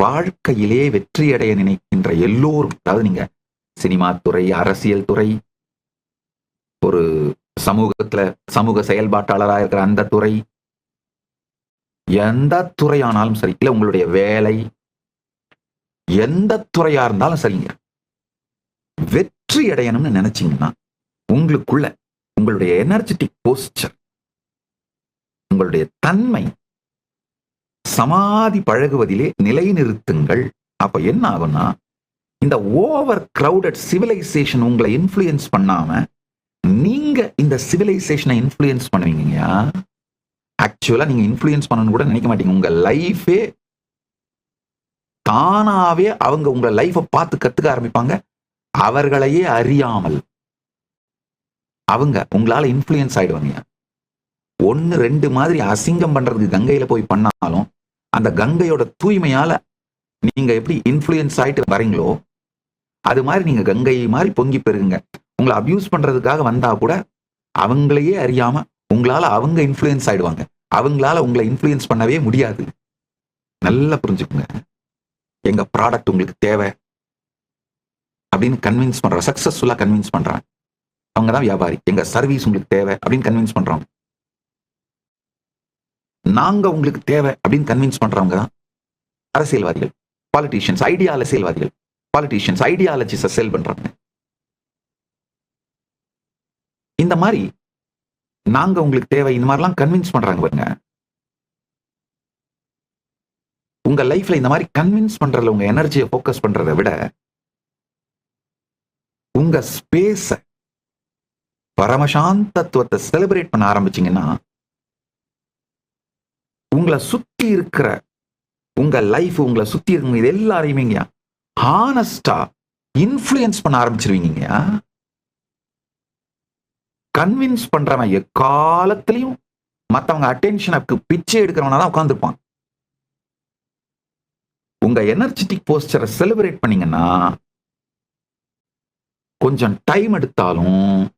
வாழ்க்கையிலே வெற்றியடைய நினைக்கின்ற எல்லோரும் அதாவது நீங்க சினிமா துறை அரசியல் துறை ஒரு சமூகத்துல சமூக செயல்பாட்டாளராக இருக்கிற அந்த துறை எந்த துறையானாலும் சரி இல்லை உங்களுடைய வேலை எந்த துறையா இருந்தாலும் சரிங்க. வெற்றி அடையணும்னு நினைச்சீங்கன்னா உங்களுக்குள்ள உங்களுடைய எனர்ஜெட்டிக் போஸ்டர் உங்களுடைய தன்மை சமாதி பழகுவதிலே நிலைநிறுத்துங்கள். அப்ப என்ன ஆகும்னா இந்த ஓவர் கிரவுடட் சிவிலைசேஷன் உங்களை இன்ஃப்ளூயன்ஸ் பண்ணாம நீங்க இந்த சிவிலைசேஷனை இன்ஃப்ளூயன்ஸ் பண்ணுவீங்க ஆக்சுவலா நீங்க இன்ஃப்ளூயன்ஸ் பண்ணணும்னு கூட நினைக்க மாட்டீங்க. உங்க லைஃபே தானாவே அவங்க உங்க லைஃபை பார்த்து கத்துக்க ஆரம்பிப்பாங்க. அவர்களையே அறியாமல். அவங்க உங்களால இன்ஃப்ளூயன்ஸ் ஆயிடுவாங்க ஒன்னு ரெண்டு மாதிரி அசிங்கம் பண்றதுக்கு கங்கையில போய் பண்ணாலும் அந்த கங்கையோட தூய்மையால நீங்க எப்படி இன்ஃப்ளூயன்ஸ் ஆயிட்டு வரீங்களோ அது மாதிரி நீங்க கங்கை மாதிரி பொங்கி பெருகுங்க. உங்களை அபியூஸ் பண்றதுக்காக வந்தா கூட அவங்களையே அறியாம உங்களால அவங்க இன்ஃப்ளூயன்ஸ் ஆயிடுவாங்க. அவங்களால உங்களை இன்ஃப்ளூயன்ஸ் பண்ணவே முடியாது. நல்லா புரிஞ்சுக்குங்க. எங்க ப்ராடக்ட் உங்களுக்கு தேவை அப்படின்னு கன்வின்ஸ் பண்றாங்க சக்சஸ்ஃபுல்லா கன்வின்ஸ் பண்றாங்க. அவங்க தான் வியாபாரி. எங்க சர்வீஸ் உங்களுக்கு தேவை அப்படின்னு கன்வின்ஸ் பண்றாங்க நாங்க உங்களுக்கு தேவை அப்படின்னு கன்வின்ஸ் பண்றவங்க தான் அரசியல்வாதிகள் பாலிட்டிஷியன்ஸ் ஐடியா அரசியல்வாதிகள் பாலிட்டிஷியன்ஸ் ஐடியாலஜிஸை செல் பண்றாங்க. இந்த மாதிரி நாங்க உங்களுக்கு தேவை இந்த மாதிரிலாம் கன்வின்ஸ் பண்றாங்க பாருங்க. உங்க லைஃப்ல இந்த மாதிரி கன்வின்ஸ் பண்றதுல உங்க எனர்ஜியை ஃபோக்கஸ் பண்றதை விட உங்க ஸ்பேஸ பரமசாந்தத்துவத்தை செலிப்ரேட் பண்ண ஆரம்பிச்சீங்கன்னா உங்களை சுத்தி இருக்கிற உங்க லைஃப் உங்களை சுத்தி இருக்கிற இது எல்லாரையுமே ஹானஸ்டா இன்ஃப்ளூயன்ஸ் பண்ண ஆரம்பிச்சிருவீங்க கன்வின்ஸ் பண்றவன் எக்காலத்திலையும் மத்தவங்க அட்டென்ஷனுக்கு பிச்சை எடுக்கிறவனா தான் உட்காந்துருப்பான் உங்க எனர்ஜெட்டிக் போஸ்டரை செலிப்ரேட் பண்ணீங்கன்னா கொஞ்சம் டைம் எடுத்தாலும்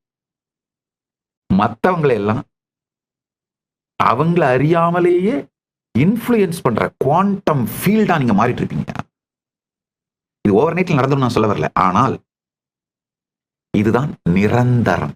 மற்றவங்களை எல்லாம் அவங்கள அறியாமலேயே இன்ஃப்ளூயன்ஸ் பண்ற குவாண்டம் ஃபீல்டா நீங்க மாறிட்டு இருப்பீங்க. இது ஓவர் நைட்ல நடந்துடும் நான் சொல்ல வரல. ஆனால் இதுதான் நிரந்தரம்.